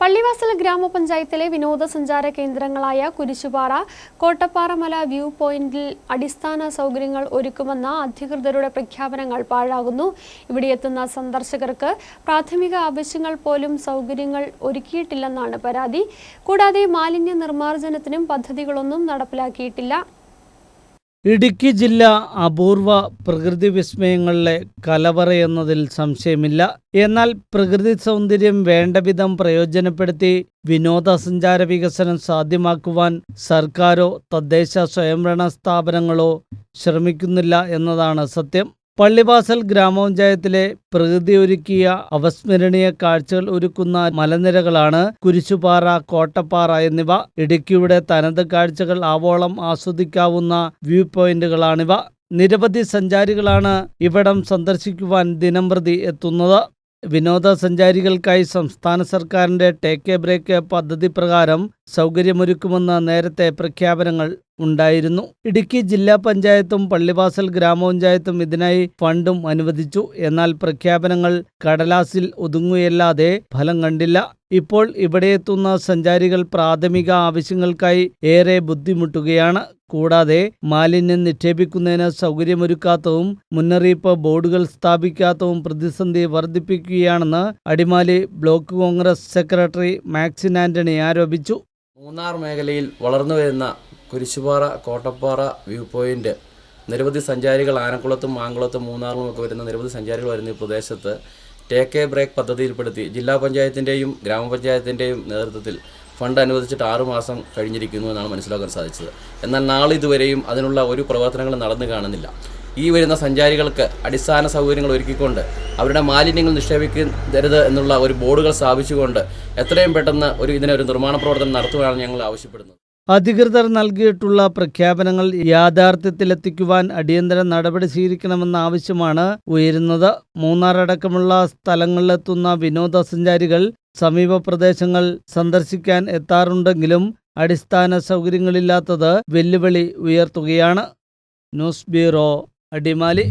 പള്ളിവാസൽ ഗ്രാമപഞ്ചായത്തിലെ വിനോദസഞ്ചാര കേന്ദ്രങ്ങളായ കുരിശുപാറ കോട്ടപ്പാറമല വ്യൂ പോയിന്റിൽ അടിസ്ഥാന സൗകര്യങ്ങൾ ഒരുക്കുമെന്ന അധികൃതരുടെ പ്രഖ്യാപനങ്ങൾ പാഴാകുന്നു. ഇവിടെ എത്തുന്ന സന്ദർശകർക്ക് പ്രാഥമിക ആവശ്യങ്ങൾ പോലും സൗകര്യങ്ങൾ ഒരുക്കിയിട്ടില്ലെന്നാണ് പരാതി. കൂടാതെ മാലിന്യ നിർമ്മാർജനത്തിനും പദ്ധതികളൊന്നും നടപ്പിലാക്കിയിട്ടില്ല. ഇടുക്കി ജില്ല അപൂർവ പ്രകൃതി വിസ്മയങ്ങളിലെ കലവറയെന്നതിൽ സംശയമില്ല. എന്നാൽ പ്രകൃതി സൗന്ദര്യം വേണ്ടവിധം പ്രയോജനപ്പെടുത്തി വിനോദസഞ്ചാര വികസനം സാധ്യമാക്കുവാൻ സർക്കാരോ തദ്ദേശ സ്വയംഭരണ സ്ഥാപനങ്ങളോ ശ്രമിക്കുന്നില്ല എന്നതാണ് സത്യം. പള്ളിവാസൽ ഗ്രാമപഞ്ചായത്തിലെ പ്രകൃതി ഒരുക്കിയ അവസ്മരണീയ കാഴ്ചകൾ ഒരുക്കുന്ന മലനിരകളാണ് കുരിശുപാറ കോട്ടപ്പാറ എന്നിവ. ഇടുക്കിയുടെ തനത് കാഴ്ചകൾ ആവോളം ആസ്വദിക്കാവുന്ന വ്യൂ പോയിന്റുകളാണിവ. നിരവധി സഞ്ചാരികളാണ് ഇവിടം സന്ദർശിക്കുവാൻ ദിനംപ്രതി എത്തുന്നത്. വിനോദസഞ്ചാരികൾക്കായി സംസ്ഥാന സർക്കാരിന്റെ ടേക്ക് എ ബ്രേക്ക് പദ്ധതി പ്രകാരം സൗകര്യമൊരുക്കുമെന്ന് നേരത്തെ പ്രഖ്യാപനങ്ങൾ ഉണ്ടായിരുന്നു. ഇടുക്കി ജില്ലാ പഞ്ചായത്തും പള്ളിവാസൽ ഗ്രാമപഞ്ചായത്തും ഇതിനായി ഫണ്ടും അനുവദിച്ചു. എന്നാൽ പ്രഖ്യാപനങ്ങൾ കടലാസിൽ ഒതുങ്ങുകയല്ലാതെ ഫലം കണ്ടില്ല. ഇപ്പോൾ ഇവിടെയെത്തുന്ന സഞ്ചാരികൾ പ്രാഥമിക ആവശ്യങ്ങൾക്കായി ഏറെ ബുദ്ധിമുട്ടുകയാണ്. കൂടാതെ മാലിന്യം നിക്ഷേപിക്കുന്നതിന് സൗകര്യമൊരുക്കാത്തതും മുന്നറിയിപ്പ് ബോർഡുകൾ സ്ഥാപിക്കാത്തതും പ്രതിസന്ധി വർദ്ധിപ്പിക്കുകയാണെന്ന് അടിമാലി ബ്ലോക്ക് കോൺഗ്രസ് സെക്രട്ടറി മാക്സിൻ ആന്റണി ആരോപിച്ചു. മൂന്നാർ മേഖലയിൽ വളർന്നു വരുന്ന കുരിശുപാറ കോട്ടപ്പാറ വ്യൂ പോയിന്റ് നിരവധി സഞ്ചാരികൾ ആനക്കുളത്തും മാങ്കുളത്തും മൂന്നാറിലും ഒക്കെ വരുന്ന നിരവധി സഞ്ചാരികൾ വരുന്ന ഈ പ്രദേശത്ത് ടേക്ക് എ ബ്രേക്ക് പദ്ധതിയിൽപ്പെടുത്തി ജില്ലാ പഞ്ചായത്തിന്റെയും ഗ്രാമപഞ്ചായത്തിന്റെയും നേതൃത്വത്തിൽ ഫണ്ട് അനുവദിച്ചിട്ട് ആറുമാസം കഴിഞ്ഞിരിക്കുന്നു എന്നാണ് മനസ്സിലാക്കാൻ സാധിച്ചത്. എന്നാൽ നാളെ ഇതുവരെയും അതിനുള്ള ഒരു പ്രവർത്തനങ്ങളും നടന്നു കാണുന്നില്ല. ഈ വരുന്ന സഞ്ചാരികൾക്ക് അടിസ്ഥാന സൗകര്യങ്ങൾ ഒരുക്കിക്കൊണ്ട് അവരുടെ മാലിന്യങ്ങൾ നിക്ഷേപിക്കരുത് എന്നുള്ള ഒരു ബോർഡുകൾ സ്ഥാപിച്ചുകൊണ്ട് എത്രയും പെട്ടെന്ന് ഒരു ഇതിനൊരു നിർമ്മാണ പ്രവർത്തനം നടത്തുകയാണ് ഞങ്ങൾ ആവശ്യപ്പെടുന്നത് അധികൃതർ നൽകിയിട്ടുള്ള പ്രഖ്യാപനങ്ങൾ യാഥാർത്ഥ്യത്തിലെത്തിക്കുവാൻ അടിയന്തര നടപടി സ്വീകരിക്കണമെന്ന ആവശ്യമാണ് ഉയരുന്നത്. മൂന്നാറടക്കമുള്ള സ്ഥലങ്ങളിലെത്തുന്ന വിനോദസഞ്ചാരികൾ സമീപ പ്രദേശങ്ങൾ സന്ദർശിക്കാൻ എത്താറുണ്ടെങ്കിലും അടിസ്ഥാന സൗകര്യങ്ങളില്ലാത്തത് വെല്ലുവിളി ഉയർത്തുകയാണ്. News bureau Adimali.